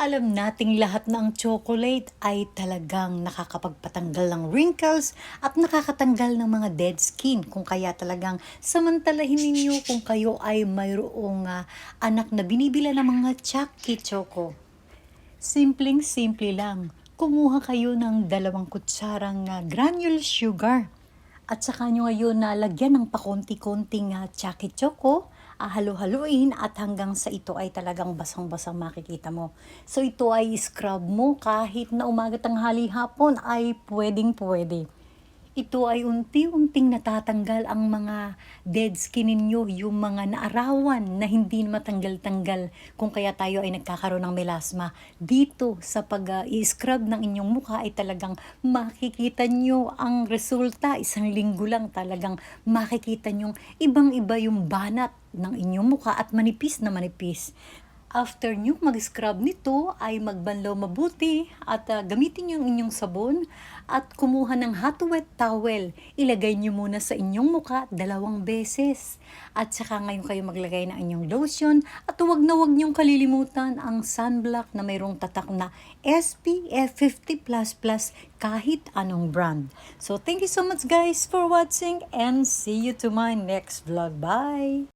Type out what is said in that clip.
Alam nating lahat na ang chocolate ay talagang nakakapagpatanggal ng wrinkles at nakakatanggal ng mga dead skin. Kung kaya talagang samantalahin ninyo kung kayo ay mayroong ah, anak na binibila ng mga Chucky Choco. Simpleng simple lang. Kumuha kayo ng dalawang kutsarang ah, granule sugar. At saka nyo ngayon na lagyan ng pakonti-konting uh, Chucky Choco, halu-haluin at hanggang sa ito ay talagang basang-basang makikita mo. So ito ay scrub mo kahit na umaga tanghali hapon ay pwedeng-pwede. Ito ay unti-unting natatanggal ang mga dead skin ninyo, yung mga naarawan na hindi matanggal-tanggal kung kaya tayo ay nagkakaroon ng melasma. Dito sa pag-i-scrub ng inyong mukha ay talagang makikita nyo ang resulta. Isang linggo lang talagang makikita nyo ibang-iba yung banat ng inyong mukha at manipis na manipis. After nyo mag-scrub nito ay magbanlaw mabuti at ah, gamitin nyo ang inyong sabon at kumuha ng hot wet towel. Ilagay nyo muna sa inyong muka dalawang beses. At saka ngayon kayo maglagay ng inyong lotion at huwag na huwag nyong kalilimutan ang sunblock na mayroong tatak na SPF 50++ kahit anong brand. So thank you so much guys for watching and see you to my next vlog. Bye!